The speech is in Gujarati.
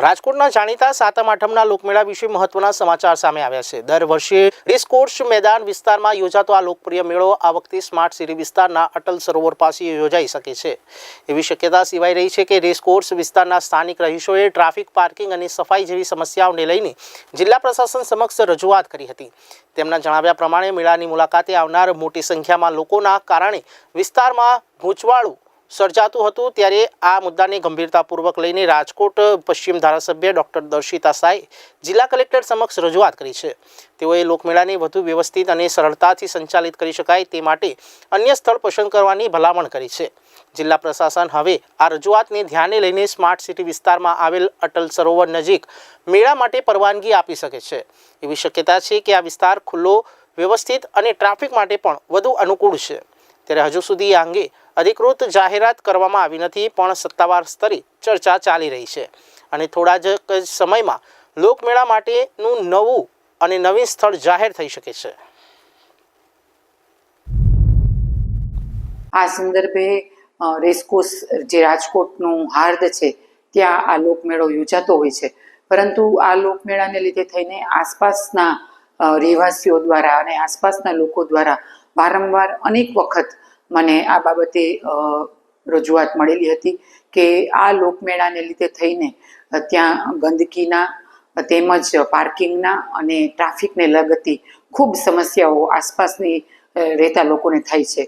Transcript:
રાજકોટના જાણીતા સાતમ આઠમના લોકમેળા વિશે મહત્વના સમાચાર સામે આવ્યા છે. દર વર્ષે રેસકોર્સ મેદાન વિસ્તારમાં યોજાતો આ લોકપ્રિય મેળો આ વખતે સ્માર્ટ સિટી વિસ્તારના અટલ સરોવર પાસે યોજાઈ શકે છે. એવી શક્યતા સિવાય રહી છે કે રેસકોર્સ વિસ્તારના સ્થાનિક રહીશોએ ટ્રાફિક પાર્કિંગ અને સફાઈ જેવી સમસ્યાઓને લઈને જિલ્લા પ્રશાસન સમક્ષ રજૂઆત કરી હતી. તેમના જણાવ્યા પ્રમાણે મેળાની મુલાકાતે આવનાર મોટી સંખ્યામાં લોકોના કારણે વિસ્તારમાં ગૂંચવાળું સર્જાતું હતું ત્યારે આ મુદ્દાને ગંભીરતાપૂર્વક લઈને રાજકોટ પશ્ચિમ ધારાસભ્ય ડૉક્ટર દર્શિતા સાએ જિલ્લા કલેક્ટર સમક્ષ રજૂઆત કરી છે. તેઓએ લોકમેળાને વધુ વ્યવસ્થિત અને સરળતાથી સંચાલિત કરી શકાય તે માટે અન્ય સ્થળ પસંદ કરવાની ભલામણ કરી છે. જિલ્લા પ્રશાસન હવે આ રજૂઆતને ધ્યાને લઈને સ્માર્ટ સિટી વિસ્તારમાં આવેલ અટલ સરોવર નજીક મેળા માટે પરવાનગી આપી શકે છે. એવી શક્યતા છે કે આ વિસ્તાર ખુલ્લો, વ્યવસ્થિત અને ટ્રાફિક માટે પણ વધુ અનુકૂળ છે. ત્યારે હજુ સુધી આ અંગે અધિકૃત જાહેરાત કરવામાં આવી નથી, પણ સત્તાવાર સ્તરે ચર્ચા ચાલી રહી છે. અને થોડા જ સમયમાં લોકમેળા માટેનું નવું અને નવીન સ્થળ જાહેર થઈ શકે છે. આ સંદર્ભે રેસકોર્સ જે રાજકોટનું હાર્દ છે, ત્યાં આ લોકમેળો યોજાતો હોય છે. પરંતુ આ લોકમેળાને લીધે થઈને આસપાસના રહેવાસીઓ દ્વારા અને આસપાસના લોકો દ્વારા વારંવાર અનેક વખત મને આ બાબતે રજૂઆત મળેલી હતી કે આ લોકમેળાને લીધે થઈને ત્યાં ગંદકીના, તેમજ પાર્કિંગના અને ટ્રાફિકને લગતી ખૂબ સમસ્યાઓ આસપાસની રહેતા લોકોને થાય છે.